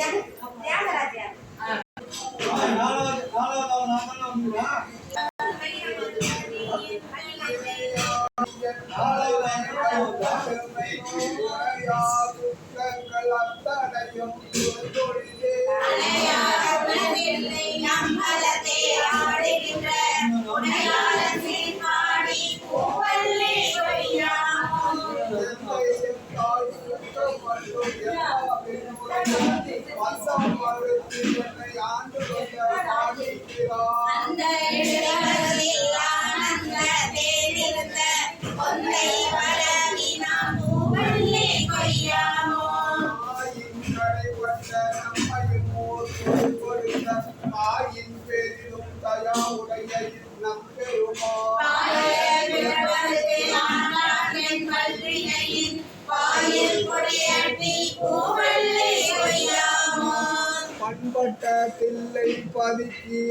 两个大姐。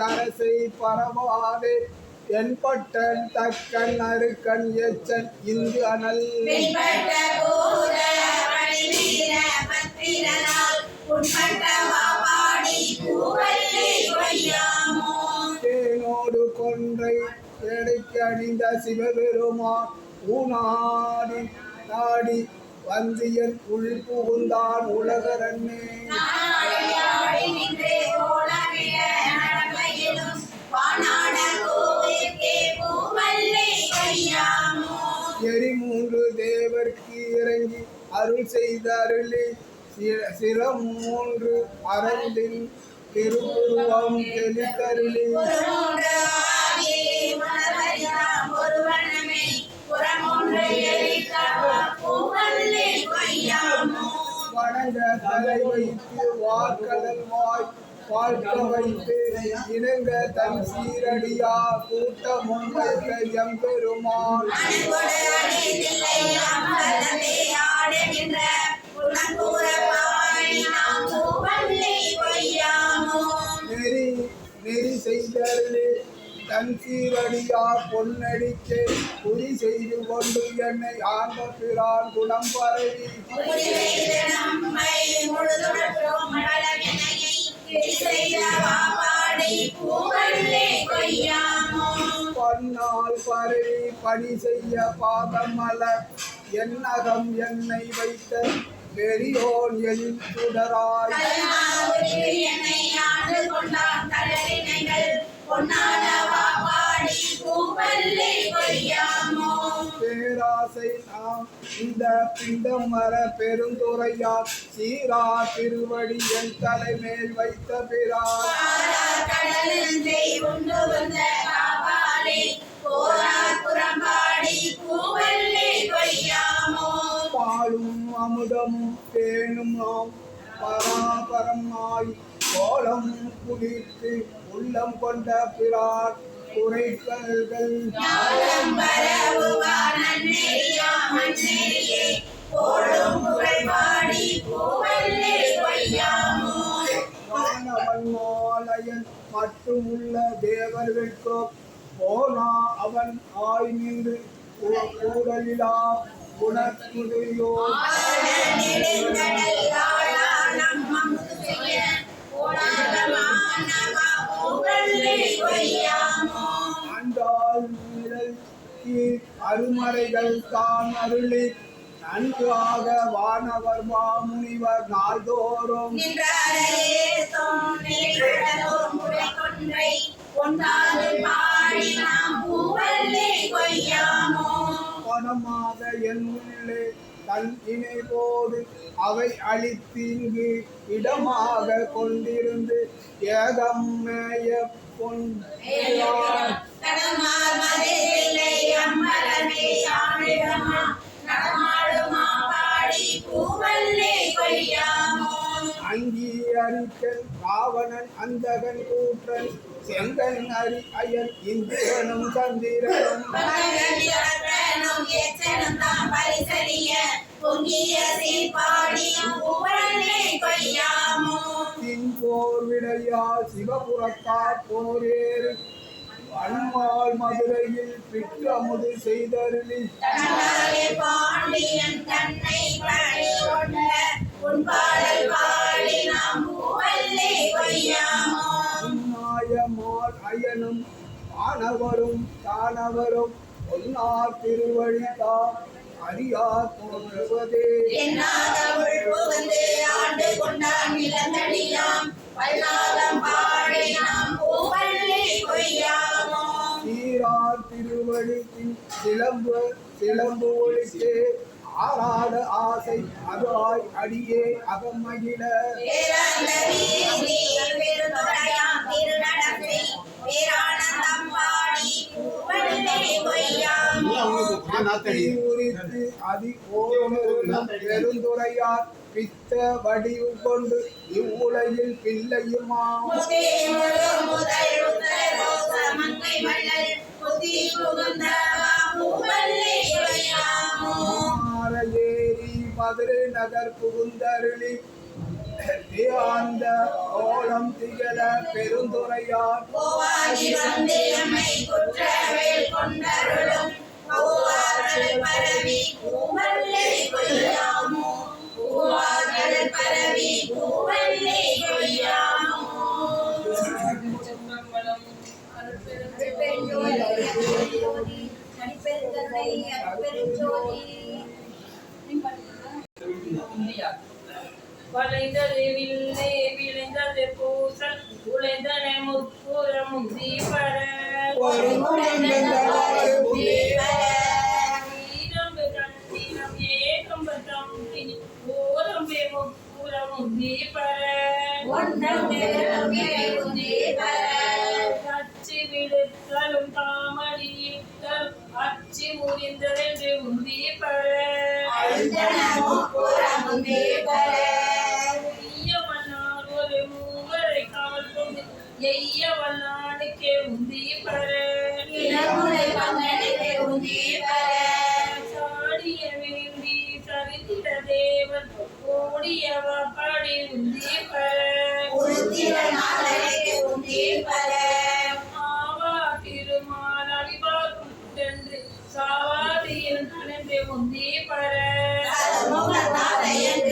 அரசை பரவாதே. என்பட்டன் தக்கன் அருக்கன் எச்சன் இந்து அனல். தேனோடு கொன்றை எடைக்கு அணிந்த சிவபெருமான் ஊனாடி நாடி வந்தியன் உள் புகுந்தான் உலகரண்ணே எரி மூன்று தேவர்க்கு இறங்கி அருள் செய்த அருளி சி- சிரம் மூன்று அறந்தின் திருவுருவம் தெளித்தருளி. வணங்க தலை வைத்து வார்கடல் வாய். வாழ்க்க வைத்து இணங்க தன் சீரடியா கூட்டம் உண்மைக்க எம்பெருமான் நெறி நெறி செய்தருளி தன் சீரடியா பொன்னடிக்கு குறி செய்து கொண்டு என்னை ஆண்ட பிரான் குணம் பரவி. பன்னால் பரவி பணி செய்ய பாதம் மலர் என்னகம் என்னை வைத்த பெரியோன் என் சுடராய். பேராசை நாம் இந்த பிண்டம் மர பெருந்துரையா சீரா திருவடி என் தலைமேல் வைத்த பிரான். பாலும் அமுதமும் தேனும் நாம் பராபரமாய் கோலம் குடித்து உள்ளம் கொண்ட பிரான் குறைகள்கள் வானவன் மாலையன் மட்டுமுள்ள தேவர்களுக்கோ போனா அவன் ஆய் நின்று கூடலிலா குணக்குதையோ ஆண்டாள் நீரல் கீழ் அருமறைகள் தான் அருளி நன்றாக வானவர் மாமுனிவர் நாள்தோறும். பணமாக என் உள்ளே தன் இணை போது அவை அழித்தீங்கு இடமாக கொண்டிருந்து ஏகம் மேய பொன் அங்கி அரிக்கன் ராவணன் அந்தகன் கூற்றன் செங்கன் அரி அயன் இந்திரனும் சந்திரனும். பொங்கிய சீர்பாடியும் மங்கையால் சிவபுரத்தார் போரேறு. அன்பாள் மதுரையில் பிற்று அமுது செய்தருளி பாண்டியன் தன்னை பழி கொண்ட உன் பாடல் பாடி நாம் புகழே வையாமா? நாயமால் அயனும் ஆனவரும் தானவரும் ஒன்னார் திருவழிதா அறியார் போன்றவதே என்னாக உள் புகுந்து ஆண்டு கொண்டான் இளந்தடியாம். பல்லாலம் பாடி நாம் பூவள்ளி கொய்யாமோ சீரார் திருவழுத்தின் சிலம்பு சிலம்பு ஒழித்து ஆறாத ஆசை அதாய் அடியே அகமகிழ அதி ஓரம் பெருந்துரையார். பித்த வடிவு கொண்டு இவ்வுலகில் பிள்ளையுமா? மாரையேறி மதுரை நகர் புகுந்தருளி தியாந்த ஓலம் திகழ பெருந்துரையார். கொண்டருளும் பரவி வளைதறிவில்லை விளைந்தது பூசல் உழைதன முப்புறமும் தீபர ஏகம் முப்புறமும் Amen.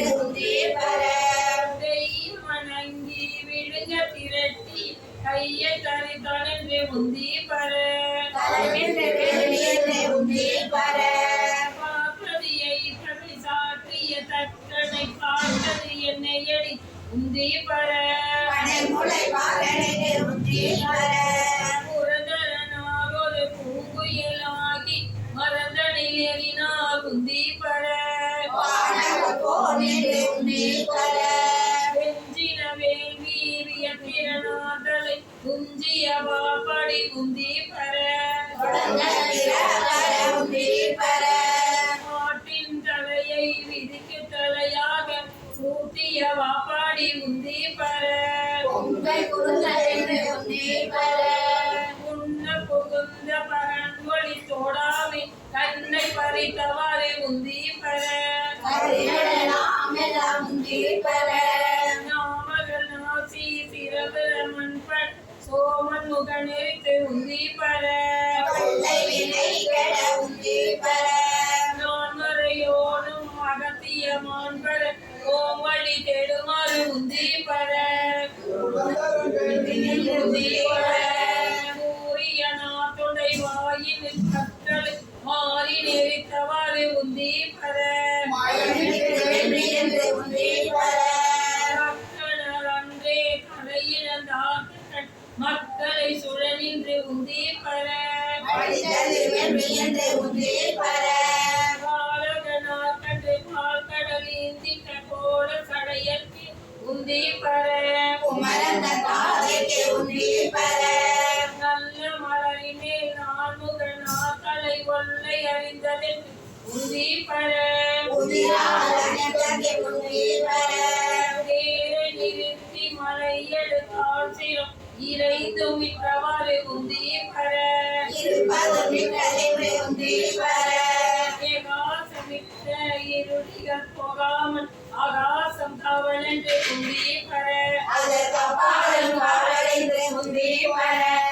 புதி பர தேர நிறுத்தி மலையெழுத்தால் சிரம் பர காசமிட்ட இருளிகள் போகாமல் ஆகாசம் முந்தி பர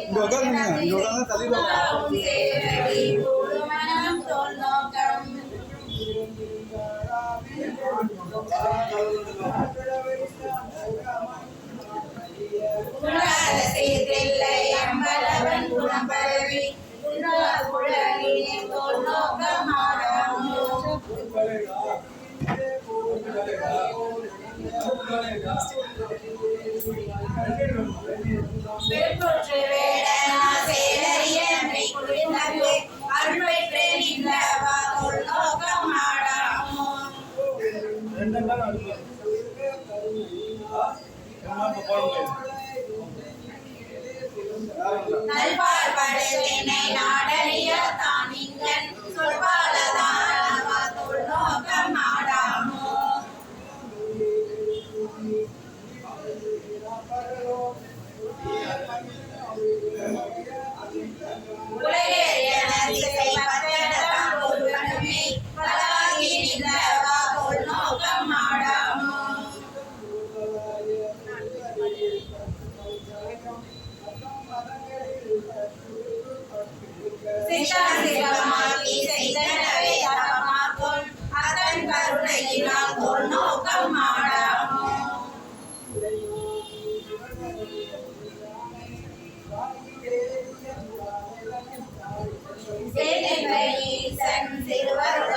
இங்க உட்காருங்க இங்க உட்காந்து தள்ளி Gracias. say the letter.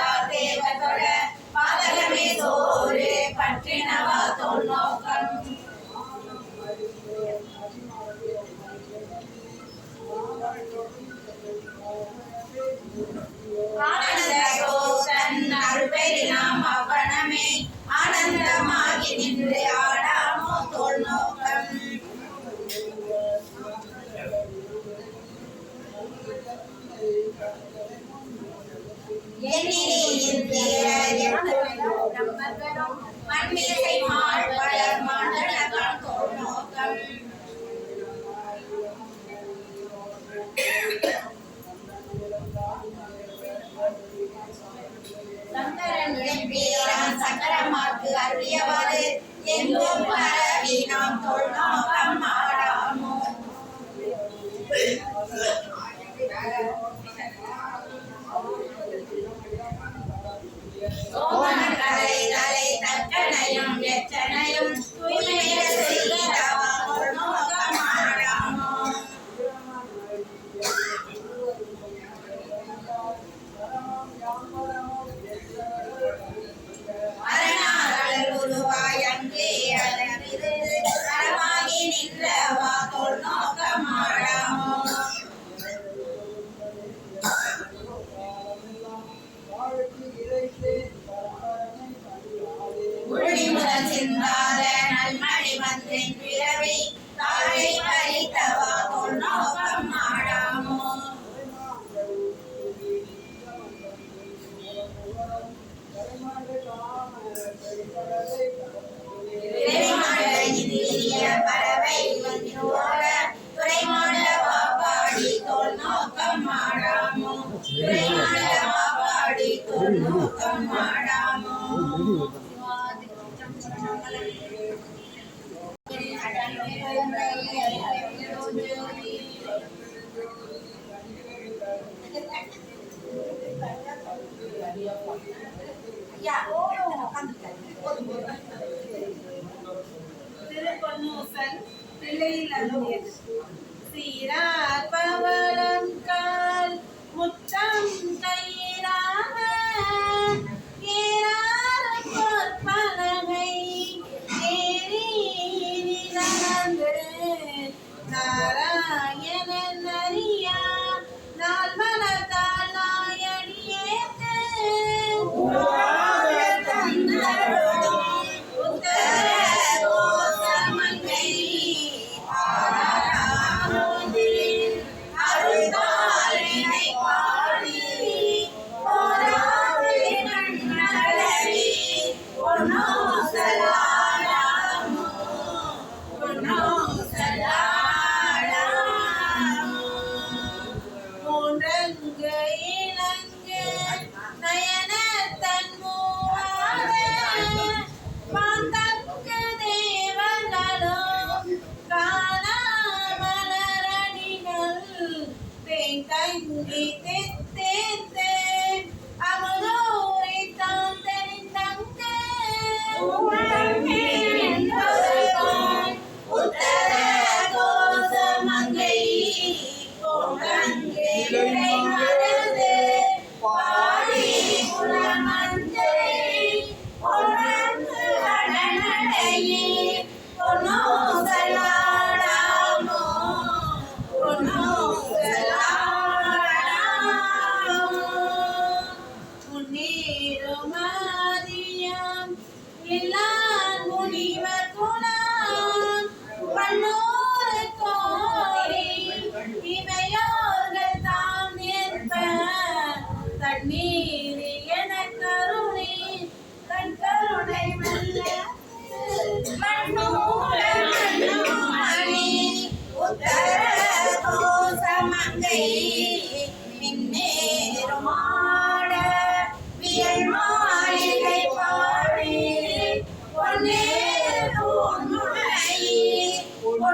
ప్రేమల మావాడి తోను కమ్మాడాము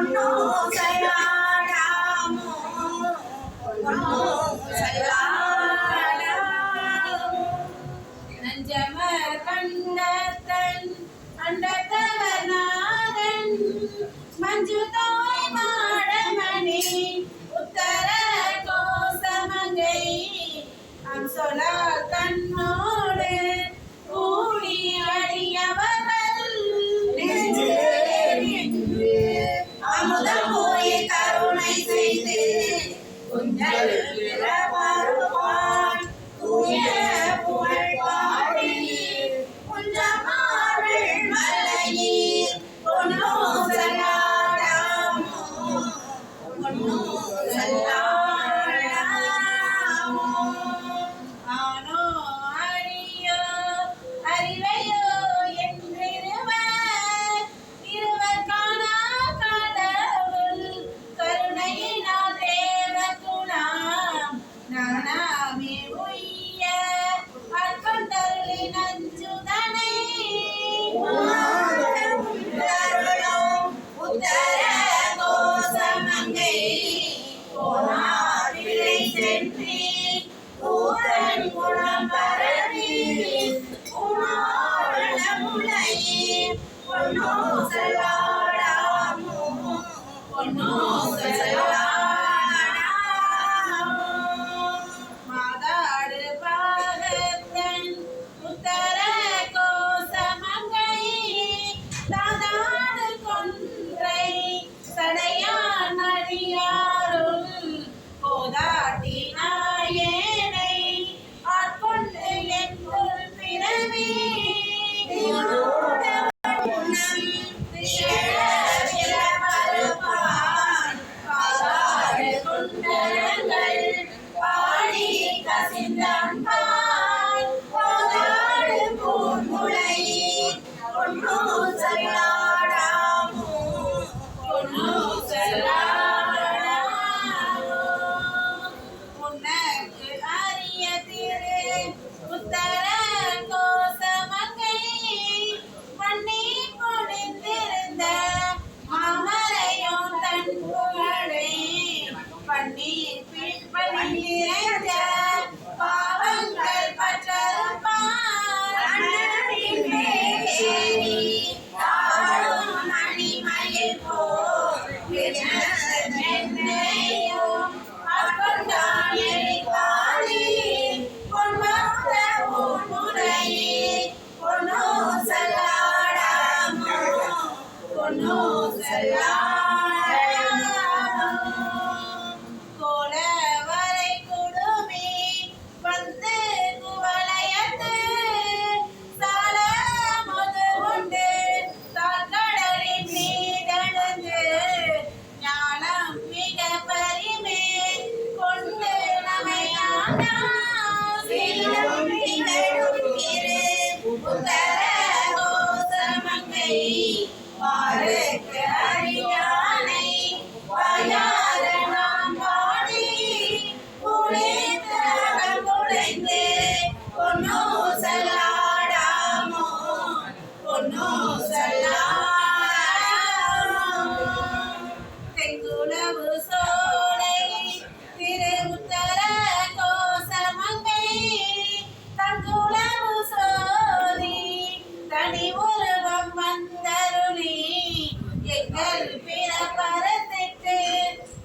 no!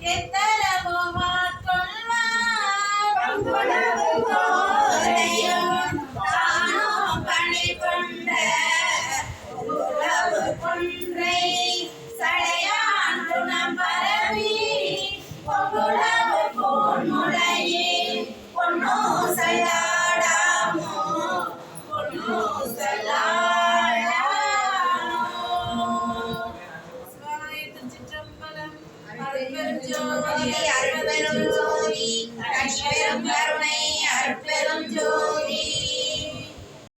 Get that.